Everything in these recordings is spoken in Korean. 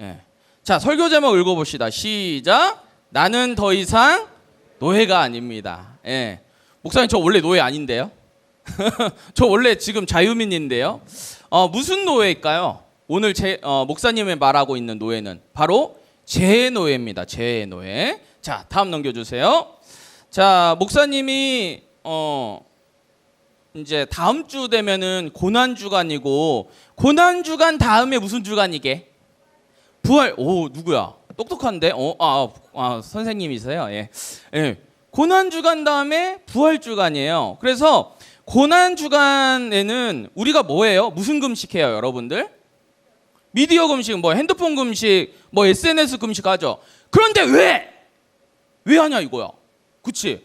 예. 자, 설교 제목 읽어봅시다. 시작. 나는 더 이상 노예가 아닙니다. 예. 목사님, 저 원래 노예 아닌데요? 저 원래 지금 자유민인데요. 어, 무슨 노예일까요? 오늘 제 어, 목사님이 말하고 있는 노예는 바로 제 노예입니다. 제 노예. 자, 다음 넘겨주세요. 자, 목사님이 어 이제 다음 주 되면은 고난 주간이고 고난 주간 다음에 무슨 주간이게? 부활. 오 누구야? 똑똑한데? 어, 아, 아 선생님이세요. 예, 예. 고난 주간 다음에 부활 주간이에요. 그래서 고난 주간에는 우리가 뭐예요? 무슨 금식해요, 여러분들? 미디어 금식, 뭐 핸드폰 금식, 뭐 SNS 금식 하죠. 그런데 왜? 왜 하냐 이거야. 그치?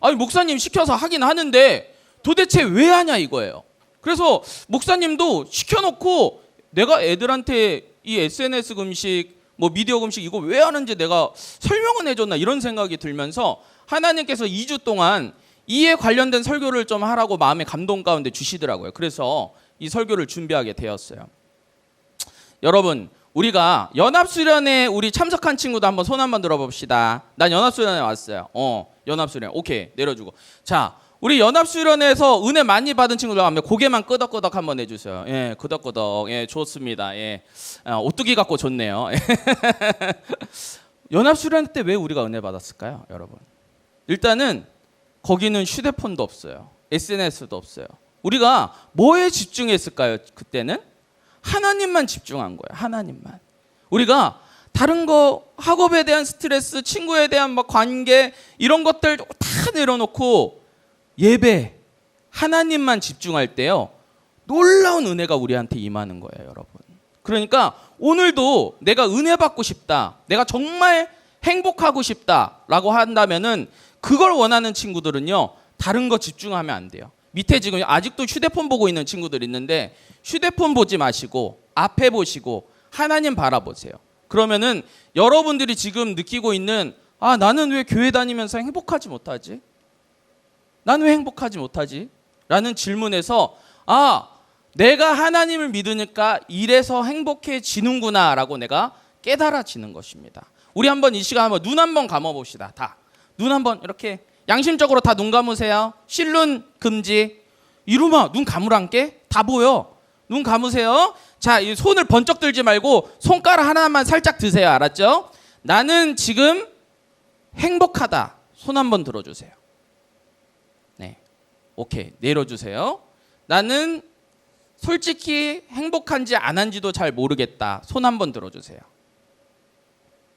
아니 목사님 시켜서 하긴 하는데 도대체 왜 하냐 이거예요. 그래서 목사님도 시켜놓고 내가 애들한테 이 SNS 금식, 뭐 미디어 금식 이거 왜 하는지 내가 설명은 해줬나 이런 생각이 들면서 하나님께서 2주 동안 이에 관련된 설교를 좀 하라고 마음의 감동 가운데 주시더라고요. 그래서 이 설교를 준비하게 되었어요. 여러분 우리가 연합수련회 우리 참석한 친구도 한번 손 한번 들어봅시다. 난 연합수련회 왔어요. 어 연합수련 오케이 내려주고 자 우리 연합수련회에서 은혜 많이 받은 친구들 하면 고개만 끄덕끄덕 한번 해주세요. 예 끄덕끄덕 예 좋습니다. 예 아, 오뚜기 갖고 좋네요. 연합수련회 때 왜 우리가 은혜 받았을까요, 여러분? 일단은 거기는 휴대폰도 없어요. SNS도 없어요. 우리가 뭐에 집중했을까요? 그때는 하나님만 집중한 거예요. 하나님만. 우리가 다른 거 학업에 대한 스트레스, 친구에 대한 막 관계 이런 것들 다 내려놓고 예배 하나님만 집중할 때요. 놀라운 은혜가 우리한테 임하는 거예요, 여러분. 그러니까 오늘도 내가 은혜 받고 싶다. 내가 정말 행복하고 싶다라고 한다면은 그걸 원하는 친구들은요. 다른 거 집중하면 안 돼요. 밑에 지금 아직도 휴대폰 보고 있는 친구들 있는데 휴대폰 보지 마시고 앞에 보시고 하나님 바라보세요. 그러면은 여러분들이 지금 느끼고 있는 아 나는 왜 교회 다니면서 행복하지 못하지? 나는 왜 행복하지 못하지? 라는 질문에서 아 내가 하나님을 믿으니까 이래서 행복해지는구나 라고 내가 깨달아지는 것입니다. 우리 한번 이 시간 한번 눈 한번 감아 봅시다. 다. 눈 한번 이렇게 양심적으로 다 눈 감으세요. 실눈 금지. 이루마 눈 감으란께 다 보여. 눈 감으세요. 자, 이 손을 번쩍 들지 말고 손가락 하나만 살짝 드세요. 알았죠? 나는 지금 행복하다. 손 한번 들어주세요. 네. 오케이. 내려주세요. 나는 솔직히 행복한지 안 한지도 잘 모르겠다. 손 한번 들어주세요.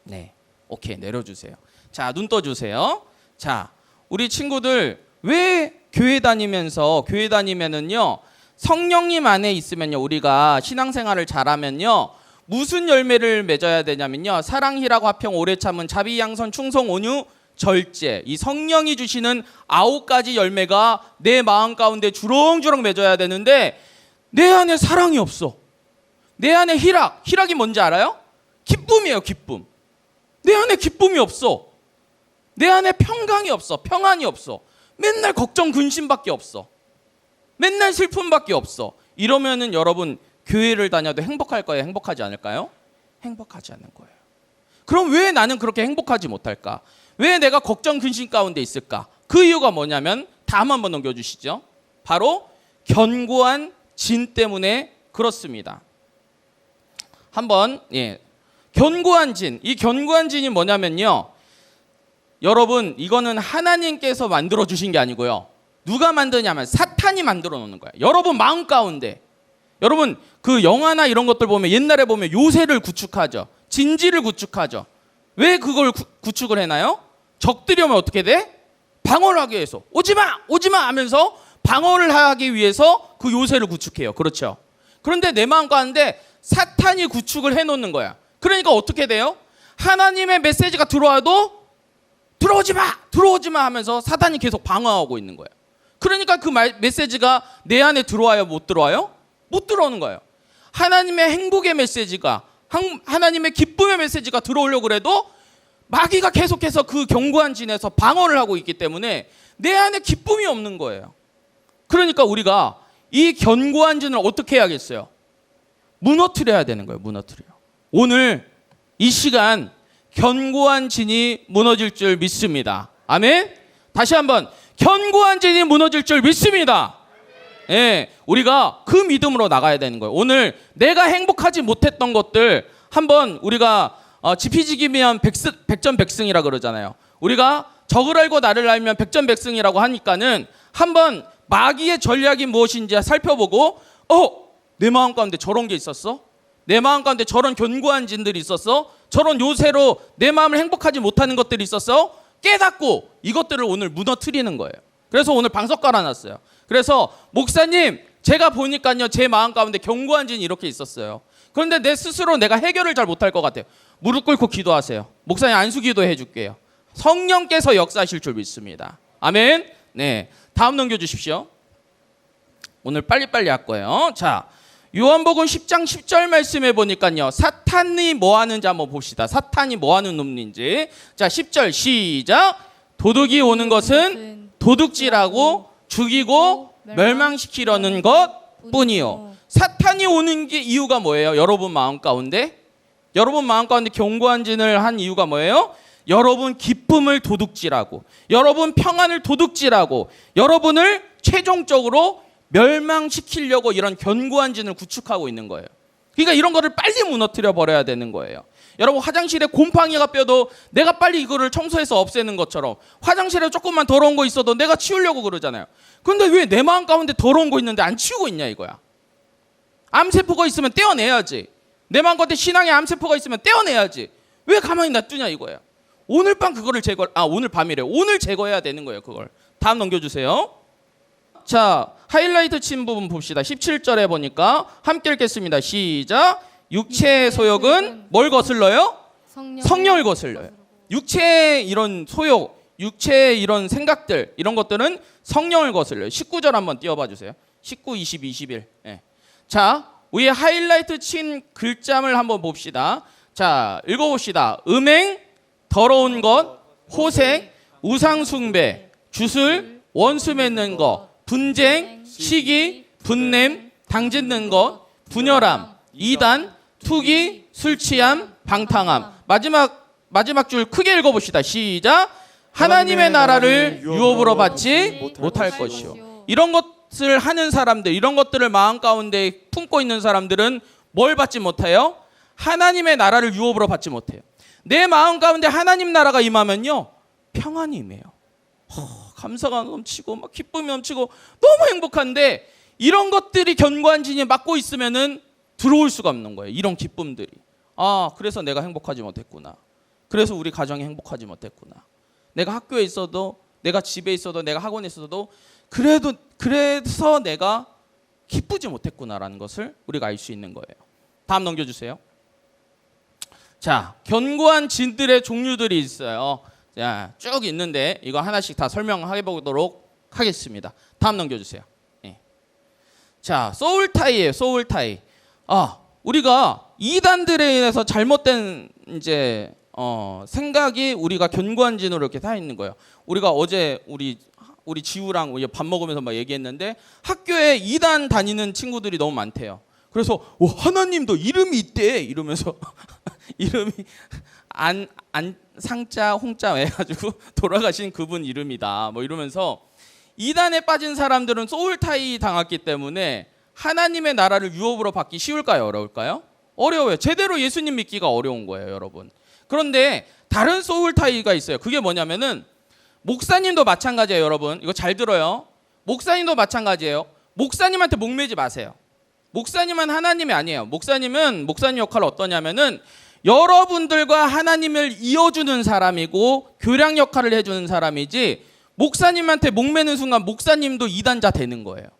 네. 오케이. 내려주세요. 자, 눈 떠주세요. 자, 우리 친구들 왜 교회 다니면서 교회 다니면은요 성령님 안에 있으면요 우리가 신앙생활을 잘하면요 무슨 열매를 맺어야 되냐면요 사랑 희락 화평 오래 참은 자비 양선 충성 온유 절제 이 성령이 주시는 아홉 가지 열매가 내 마음 가운데 주렁주렁 맺어야 되는데 내 안에 사랑이 없어 내 안에 희락 희락이 뭔지 알아요? 기쁨이에요 기쁨 내 안에 기쁨이 없어 내 안에 평강이 없어. 평안이 없어. 맨날 걱정 근심밖에 없어. 맨날 슬픔밖에 없어. 이러면은 여러분 교회를 다녀도 행복할 거예요? 행복하지 않을까요? 행복하지 않는 거예요. 그럼 왜 나는 그렇게 행복하지 못할까? 왜 내가 걱정 근심 가운데 있을까? 그 이유가 뭐냐면 다음 한번 넘겨 주시죠. 바로 견고한 진 때문에 그렇습니다. 한번 예. 견고한 진. 이 견고한 진이 뭐냐면요. 여러분 이거는 하나님께서 만들어 주신 게 아니고요. 누가 만드냐면 사탄이 만들어 놓는 거예요. 여러분 마음 가운데 여러분 그 영화나 이런 것들 보면 옛날에 보면 요새를 구축하죠. 진지를 구축하죠. 왜 그걸 구, 구축을 해나요? 적들이 오면 어떻게 돼? 방어를 하기 위해서 오지 마, 오지 마 하면서 방어를 하기 위해서 그 요새를 구축해요. 그렇죠? 그런데 내 마음 가운데 사탄이 구축을 해 놓는 거야. 그러니까 어떻게 돼요? 하나님의 메시지가 들어와도 들어오지 마, 들어오지 마 하면서 사단이 계속 방어하고 있는 거예요. 그러니까 그 말, 메시지가 내 안에 들어와요, 못 들어와요? 못 들어오는 거예요. 하나님의 행복의 메시지가 한- 하나님의 기쁨의 메시지가 들어오려고 그래도 마귀가 계속해서 그 견고한 진에서 방어를 하고 있기 때문에 내 안에 기쁨이 없는 거예요. 그러니까 우리가 이 견고한 진을 어떻게 해야겠어요? 무너뜨려야 되는 거예요. 무너뜨려. 오늘 이 시간 견고한 진이 무너질 줄 믿습니다. 아멘. 다시 한번 견고한 진이 무너질 줄 믿습니다. 예, 우리가 그 믿음으로 나가야 되는 거예요. 오늘 내가 행복하지 못했던 것들 한번 우리가 어, 지피지기면 백스, 백전백승이라 그러잖아요. 우리가 적을 알고 나를 알면 백전백승이라고 하니까는 한번 마귀의 전략이 무엇인지 살펴보고 어, 내 마음 가운데 저런 게 있었어? 내 마음 가운데 저런 견고한 진들이 있었어? 저런 요새로 내 마음을 행복하지 못하는 것들이 있었어? 깨닫고 이것들을 오늘 무너뜨리는 거예요. 그래서 오늘 방석 깔아놨어요. 그래서 목사님 제가 보니까요 제 마음 가운데 견고한 진이 이렇게 있었어요. 그런데 내 스스로 내가 해결을 잘 못할 것 같아요. 무릎 꿇고 기도하세요. 목사님 안수 기도해 줄게요. 성령께서 역사하실 줄 믿습니다. 아멘. 네. 다음 넘겨 주십시오. 오늘 빨리빨리 할 거예요. 자, 요한복음 10장 10절 말씀해 보니까요. 사탄이 뭐 하는지 한번 봅시다. 사탄이 뭐 하는 놈인지. 자, 10절 시작. 도둑이 오는 것은 도둑질하고 죽이고 멸망시키려는 것 뿐이요. 사탄이 오는 게 이유가 뭐예요? 여러분 마음 가운데? 여러분 마음 가운데 견고한 진을 한 이유가 뭐예요? 여러분 기쁨을 도둑질하고 여러분 평안을 도둑질하고 여러분을 최종적으로 멸망시키려고 이런 견고한 진을 구축하고 있는 거예요. 그러니까 이런 거를 빨리 무너뜨려 버려야 되는 거예요. 여러분 화장실에 곰팡이가 뼈도 내가 빨리 이거를 청소해서 없애는 것처럼 화장실에 조금만 더러운 거 있어도 내가 치우려고 그러잖아요. 근데 왜 내 마음 가운데 더러운 거 있는데 안 치우고 있냐 이거야. 암세포가 있으면 떼어내야지. 내 마음 가운데 신앙의 암세포가 있으면 떼어내야지. 왜 가만히 놔두냐 이거야. 오늘 밤 그거를 제거 아 오늘 밤이래. 오늘 제거해야 되는 거예요, 그걸. 다음 넘겨 주세요. 자, 하이라이트 친 부분 봅시다. 17절에 보니까 함께 읽겠습니다. 시작. 육체의 소욕은 뭘 거슬러요? 성령 성령을 거슬려요. 육체의 이런 소욕, 육체의 이런 생각들, 이런 것들은 성령을 거슬려요. 19절 한번 띄워봐 주세요. 19, 20, 21. 예. 자, 위에 하이라이트 친 글자를 한번 봅시다. 자, 읽어봅시다. 음행, 더러운 것, 호색, 우상숭배, 주술, 원수 맺는 것, 분쟁, 시기, 분냄, 당짓는 것, 분열함, 이단, 투기, 술 취함, 방탕함. 마지막 마지막 줄 크게 읽어 봅시다. 시작. 하나님의 나라를 유업으로 받지 못할 것이요. 이런 것을 하는 사람들, 이런 것들을 마음 가운데 품고 있는 사람들은 뭘 받지 못해요? 하나님의 나라를 유업으로 받지 못해요. 내 마음 가운데 하나님 나라가 임하면요 평안이 임해요. 허, 감사가 넘치고 막 기쁨이 넘치고 너무 행복한데 이런 것들이 견고한 진이 막고 있으면은 들어올 수가 없는 거예요. 이런 기쁨들이. 아 그래서 내가 행복하지 못했구나. 그래서 우리 가정이 행복하지 못했구나. 내가 학교에 있어도 내가 집에 있어도 내가 학원에 있어도 그래도 그래서 내가 기쁘지 못했구나라는 것을 우리가 알 수 있는 거예요. 다음 넘겨주세요. 자, 견고한 진들의 종류들이 있어요. 자, 쭉 있는데 이거 하나씩 다 설명해 보도록 하겠습니다. 다음 넘겨주세요. 예. 자, 소울 타이예요. 소울 타이. 아, 우리가 이단들에 인해서 잘못된 이제 어, 생각이 우리가 견고한 진으로 이렇게 다 있는 거예요. 우리가 어제 우리 우리 지우랑 우리 밥 먹으면서 막 얘기했는데 학교에 이단 다니는 친구들이 너무 많대요. 그래서 오, 하나님도 이름이 있대 이러면서 이름이 안, 안 상자 홍자 해가지고 돌아가신 그분 이름이다 뭐 이러면서 이단에 빠진 사람들은 소울 타이 당했기 때문에 하나님의 나라를 유업으로 받기 쉬울까요? 어려울까요? 어려워요. 제대로 예수님 믿기가 어려운 거예요 여러분. 그런데 다른 소울 타이가 있어요. 그게 뭐냐면은 목사님도 마찬가지예요 여러분. 이거 잘 들어요. 목사님도 마찬가지예요. 목사님한테 목매지 마세요. 목사님은 하나님이 아니에요. 목사님은 목사님 역할은 어떠냐면은 여러분들과 하나님을 이어주는 사람이고 교량 역할을 해주는 사람이지 목사님한테 목매는 순간 목사님도 이단자 되는 거예요.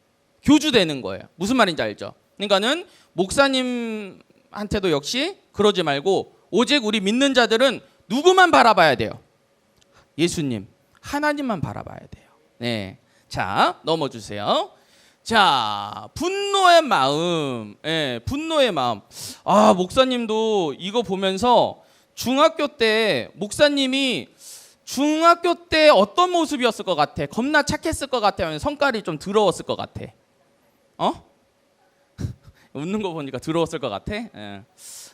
교주 되는 거예요. 무슨 말인지 알죠? 그러니까는 목사님한테도 역시 그러지 말고 오직 우리 믿는 자들은 누구만 바라봐야 돼요? 예수님, 하나님만 바라봐야 돼요. 네. 자, 넘어 주세요. 자, 분노의 마음. 예, 분노의 마음. 아, 목사님도 이거 보면서 중학교 때 목사님이 중학교 때 어떤 모습이었을 것 같아? 겁나 착했을 것 같아? 아니면 성깔이 좀 더러웠을 것 같아? 어? 웃는 거 보니까 더러웠을 것 같아? 예.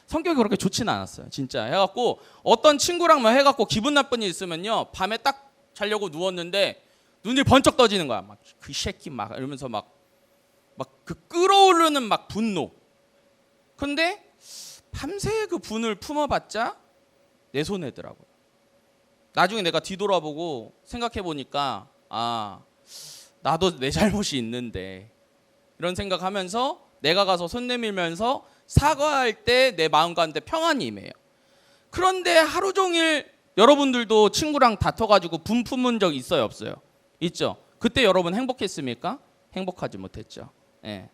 성격이 그렇게 좋지는 않았어요. 진짜 해갖고 어떤 친구랑 뭐 해갖고 기분 나쁜 일 있으면요 밤에 딱 자려고 누웠는데 눈이 번쩍 떠지는 거야. 막 그 새끼 막 이러면서 막 막 그 끓어오르는 막 분노. 근데 밤새 그 분을 품어봤자 내 손해더라고요. 나중에 내가 뒤돌아보고 생각해 보니까 아 나도 내 잘못이 있는데 이런 생각하면서 내가 가서 손 내밀면서 사과할 때 내 마음 가운데 평안이 임해요. 그런데 하루 종일 여러분들도 친구랑 다퉈가지고 분 품은 적 있어요 없어요? 있죠. 그때 여러분 행복했습니까? 행복하지 못했죠. 예.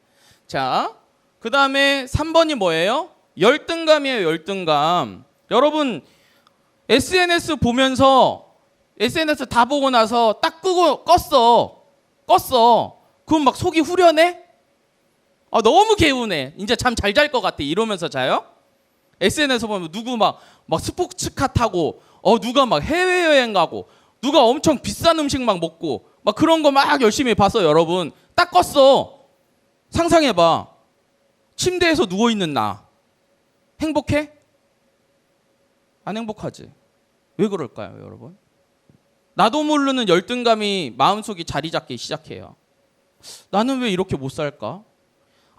자, 그 다음에 3번이 뭐예요? 열등감이에요, 열등감. 여러분, SNS 보면서, SNS 다 보고 나서 딱 끄고 껐어. 껐어. 그럼 막 속이 후련해? 아, 너무 개운해. 이제 잠 잘 잘 것 같아. 이러면서 자요? SNS 보면 누구 막, 막 스포츠카 타고, 어, 누가 막 해외여행 가고, 누가 엄청 비싼 음식 막 먹고, 막 그런 거 막 열심히 봤어, 여러분. 딱 껐어. 상상해봐. 침대에서 누워있는 나. 행복해? 안 행복하지. 왜 그럴까요, 여러분? 나도 모르는 열등감이 마음속에 자리 잡기 시작해요. 나는 왜 이렇게 못 살까?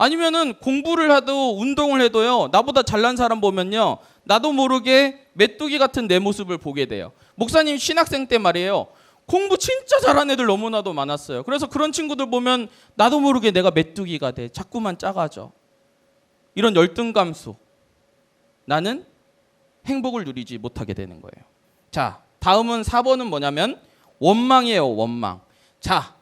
아니면은 공부를 해도 운동을 해도요. 나보다 잘난 사람 보면요. 나도 모르게 메뚜기 같은 내 모습을 보게 돼요. 목사님 신학생 때 말이에요. 공부 진짜 잘하는 애들 너무나도 많았어요. 그래서 그런 친구들 보면 나도 모르게 내가 메뚜기가 돼. 자꾸만 작아져. 이런 열등감 속 나는 행복을 누리지 못하게 되는 거예요. 자, 다음은 4번은 뭐냐면 원망이에요, 원망. 자,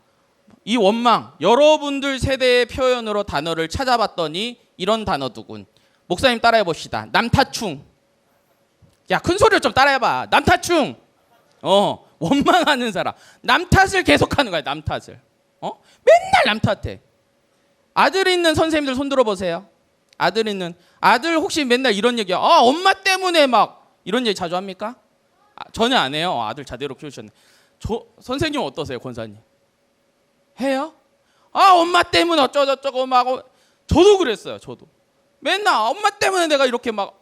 이 원망 여러분들 세대의 표현으로 단어를 찾아봤더니 이런 단어두군. 목사님 따라해 봅시다. 남타충. 야, 큰 소리로 좀 따라해 봐. 남타충. 어, 원망하는 사람. 남 탓을 계속하는 거야, 남 탓을. 어? 맨날 남 탓해. 아들 있는 선생님들 손 들어 보세요. 아들 있는 아들 혹시 맨날 이런 얘기야. 아, 엄마 때문에 막 이런 얘기 자주 합니까? 아, 전혀 안 해요. 어, 아들 자대로 키우셨네. 저 선생님 어떠세요, 권사님? 해요? 아, 엄마 때문에 어쩌고저쩌고 막 어, 저도 그랬어요. 저도. 맨날 엄마 때문에 내가 이렇게 막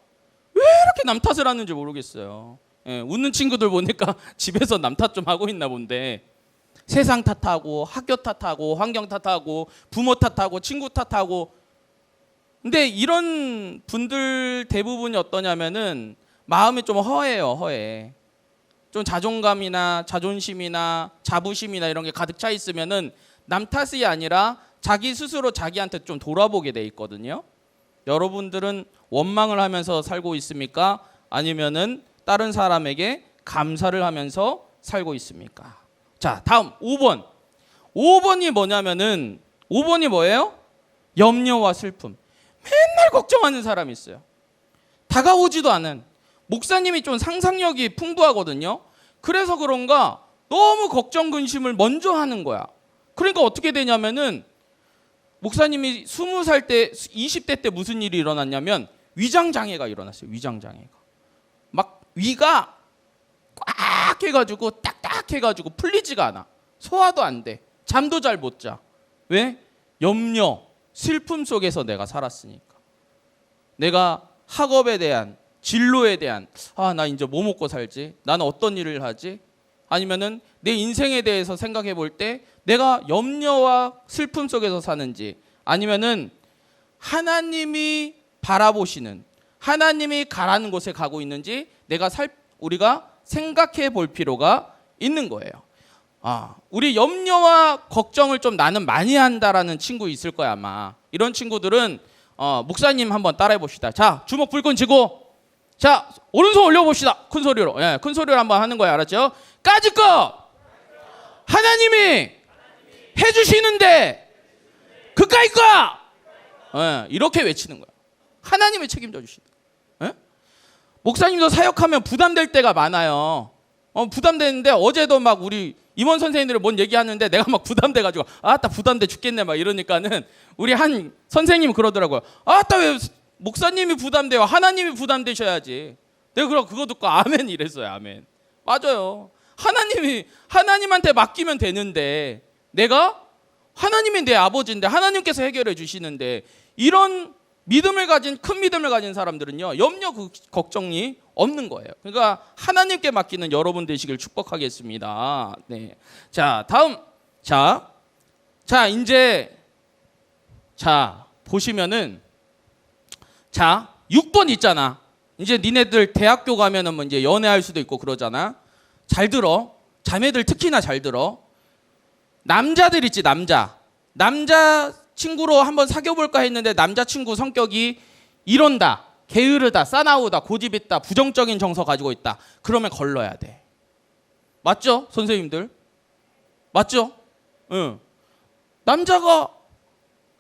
왜 이렇게 남 탓을 하는지 모르겠어요. 예, 웃는 친구들 보니까 집에서 남 탓 좀 하고 있나 본데 세상 탓하고 학교 탓하고 환경 탓하고 부모 탓하고 친구 탓하고 근데 이런 분들 대부분이 어떠냐면은 마음이 좀 허해요 허해 좀 자존감이나 자존심이나 자부심이나 이런 게 가득 차 있으면은 남 탓이 아니라 자기 스스로 자기한테 좀 돌아보게 돼 있거든요 여러분들은 원망을 하면서 살고 있습니까 아니면은 다른 사람에게 감사를 하면서 살고 있습니까? 자, 다음 5번. 5번이 뭐냐면은 5번이 뭐예요? 염려와 슬픔. 맨날 걱정하는 사람이 있어요. 다가오지도 않은 목사님이 좀 상상력이 풍부하거든요. 그래서 그런가 너무 걱정 근심을 먼저 하는 거야. 그러니까 어떻게 되냐면은 목사님이 20살 때 20대 때 무슨 일이 일어났냐면 위장 장애가 일어났어요. 위장 장애가. 막 위가 꽉 해가지고 딱딱 해가지고 풀리지가 않아. 소화도 안 돼. 잠도 잘 못 자. 왜? 염려, 슬픔 속에서 내가 살았으니까. 내가 학업에 대한 진로에 대한 아 나 이제 뭐 먹고 살지? 나는 어떤 일을 하지? 아니면은 내 인생에 대해서 생각해 볼 때 내가 염려와 슬픔 속에서 사는지 아니면은 하나님이 바라보시는 하나님이 가라는 곳에 가고 있는지 내가 살 우리가 생각해 볼 필요가 있는 거예요. 아, 우리 염려와 걱정을 좀 나는 많이 한다라는 친구 있을 거야 아마. 이런 친구들은 어, 목사님 한번 따라해 봅시다. 자, 주먹 불끈 쥐고 자, 오른손 올려 봅시다. 큰 소리로. 예, 큰 소리로 한번 하는 거예요. 알았죠? 까짓 거 하나님이 해 주시는데 그까이 거 예, 이렇게 외치는 거야. 하나님이 책임져 주신다. 예? 목사님도 사역하면 부담될 때가 많아요. 어, 부담되는데 어제도 막 우리 임원 선생님들이 뭔 얘기하는데 내가 막 부담돼 가지고 아따 부담돼 죽겠네 막 이러니까는 우리 한 선생님이 그러더라고요. 아따 왜 목사님이 부담돼요? 하나님이 부담되셔야지. 내가 그럼 그거 듣고 아멘 이랬어요. 아멘. 맞아요. 하나님이 하나님한테 맡기면 되는데 내가 하나님이 내 아버지인데 하나님께서 해결해 주시는데 이런 믿음을 가진 큰 믿음을 가진 사람들은요 염려 그 걱정이 없는 거예요. 그러니까 하나님께 맡기는 여러분 되시길 축복하겠습니다. 네. 자 다음 자, 자 이제 자 보시면은 자 6번 있잖아. 이제 니네들 대학교 가면은 뭐 이제 연애할 수도 있고 그러잖아. 잘 들어. 자매들 특히나 잘 들어. 남자들 있지 남자. 남자 친구로 한번 사귀어 볼까 했는데 남자 친구 성격이 이런다. 게으르다, 싸나우다, 고집 있다, 부정적인 정서 가지고 있다. 그러면 걸러야 돼. 맞죠? 선생님들? 맞죠? 응. 남자가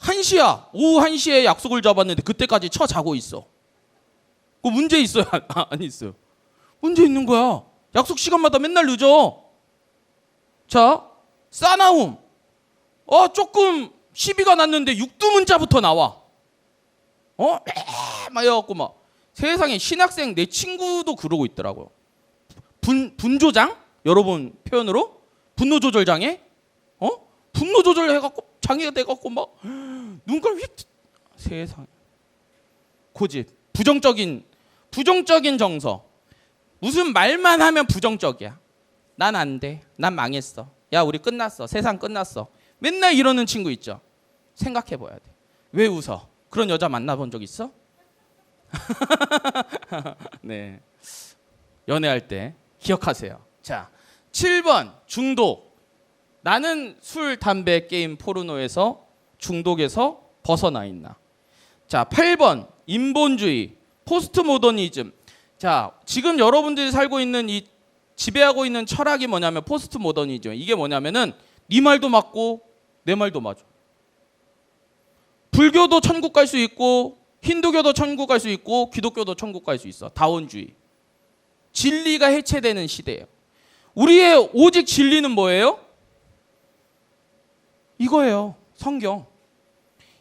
1시야. 오후 1시에 약속을 잡았는데 그때까지 쳐 자고 있어. 그 문제 있어요? 아, 안 있어요. 문제 있는 거야. 약속 시간마다 맨날 늦어. 자, 싸나움. 어, 조금 시비가 났는데 육두문자부터 나와. 어? 막 해갖고 막 세상에 신학생 내 친구도 그러고 있더라고요. 분 분조장? 여러분 표현으로? 분노 조절 장애? 어? 분노 조절 해갖고 장애가 돼갖고 막 눈깔 휙 세상 고집. 부정적인 부정적인 정서. 무슨 말만 하면 부정적이야. 난 안 돼. 난 망했어 야 우리 끝났어 세상 끝났어 맨날 이러는 친구 있죠 생각해 봐야 돼 왜 웃어 그런 여자 만나 본 적 있어? 네. 연애할 때 기억하세요. 자, 7번 중독. 나는 술, 담배, 게임, 포르노에서 중독에서 벗어나 있나? 자, 8번 인본주의, 포스트 모더니즘. 자, 지금 여러분들이 살고 있는 이 지배하고 있는 철학이 뭐냐면 포스트 모더니즘. 이게 뭐냐면은 네 말도 맞고 내 말도 맞아. 불교도 천국 갈 수 있고 힌두교도 천국 갈 수 있고 기독교도 천국 갈 수 있어. 다원주의. 진리가 해체되는 시대예요. 우리의 오직 진리는 뭐예요? 이거예요. 성경.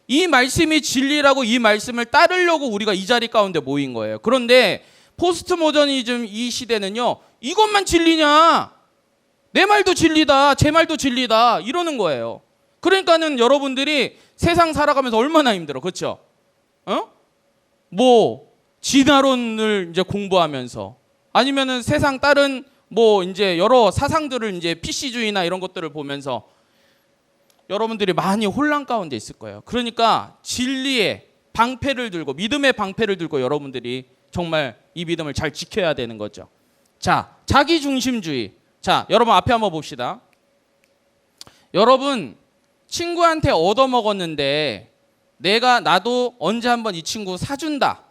이 말씀이 진리라고 이 말씀을 따르려고 우리가 이 자리 가운데 모인 거예요. 그런데 포스트 모더니즘 이 시대는요. 이것만 진리냐? 내 말도 진리다. 제 말도 진리다. 이러는 거예요. 그러니까는 여러분들이 세상 살아가면서 얼마나 힘들어. 그렇죠? 어? 뭐 진화론을 이제 공부하면서 아니면은 세상 다른 뭐 이제 여러 사상들을 이제 PC주의나 이런 것들을 보면서 여러분들이 많이 혼란 가운데 있을 거예요. 그러니까 진리의 방패를 들고 믿음의 방패를 들고 여러분들이 정말 이 믿음을 잘 지켜야 되는 거죠. 자, 자기 중심주의. 자, 여러분 앞에 한번 봅시다. 여러분 친구한테 얻어 먹었는데 내가 나도 언제 한번 이 친구 사준다.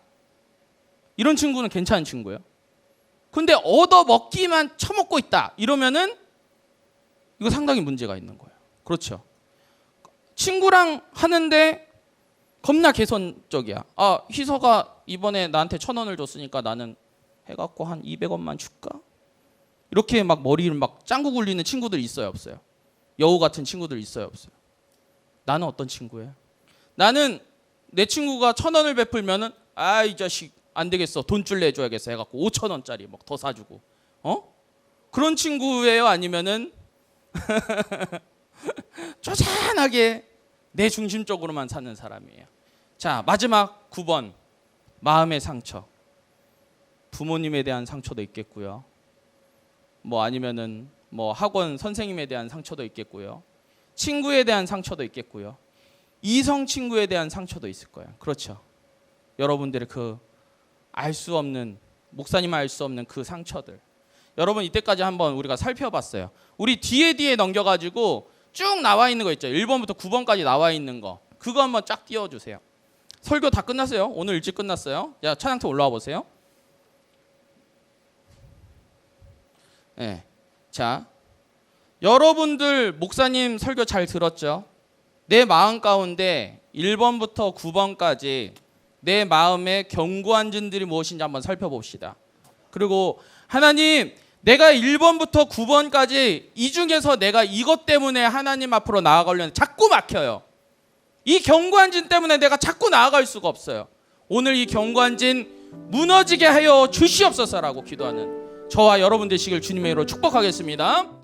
이런 친구는 괜찮은 친구예요. 근데 얻어 먹기만 처먹고 있다. 이러면은 이거 상당히 문제가 있는 거예요. 그렇죠. 친구랑 하는데 겁나 개선적이야. 아 희서가 이번에 나한테 천 원을 줬으니까 나는 해갖고 한 200원만 줄까? 이렇게 막 머리를 막 짱구 굴리는 친구들 있어요, 없어요? 여우 같은 친구들 있어요, 없어요? 나는 어떤 친구예요? 나는 내 친구가 천 원을 베풀면은 아 이 자식 안 되겠어 돈 줄 내줘야겠어 해갖고 오천 원짜리 막 더 사주고 어 그런 친구예요 아니면은 쪼잔하게 내 중심적으로만 사는 사람이에요. 자 마지막 9번 마음의 상처 부모님에 대한 상처도 있겠고요. 뭐 아니면은 뭐 학원 선생님에 대한 상처도 있겠고요. 친구에 대한 상처도 있겠고요. 이성 친구에 대한 상처도 있을 거예요. 그렇죠. 여러분들의 그 알 수 없는 목사님 알 수 없는 그 상처들. 여러분 이때까지 한번 우리가 살펴봤어요. 우리 뒤에 뒤에 넘겨 가지고 쭉 나와 있는 거 있죠. 1번부터 9번까지 나와 있는 거. 그거 한번 쫙 띄워 주세요. 설교 다 끝났어요. 오늘 일찍 끝났어요. 자, 찬양팀 올라와 보세요. 네. 자, 여러분들 목사님 설교 잘 들었죠? 내 마음 가운데 1번부터 9번까지 내 마음에 견고한 진들이 무엇인지 한번 살펴봅시다. 그리고 하나님 내가 1번부터 9번까지 이 중에서 내가 이것 때문에 하나님 앞으로 나아가려는 자꾸 막혀요. 이 견고한 진 때문에 내가 자꾸 나아갈 수가 없어요. 오늘 이 견고한 진 무너지게 하여 주시옵소서라고 기도하는 저와 여러분 되시길 주님의 이름으로 축복하겠습니다.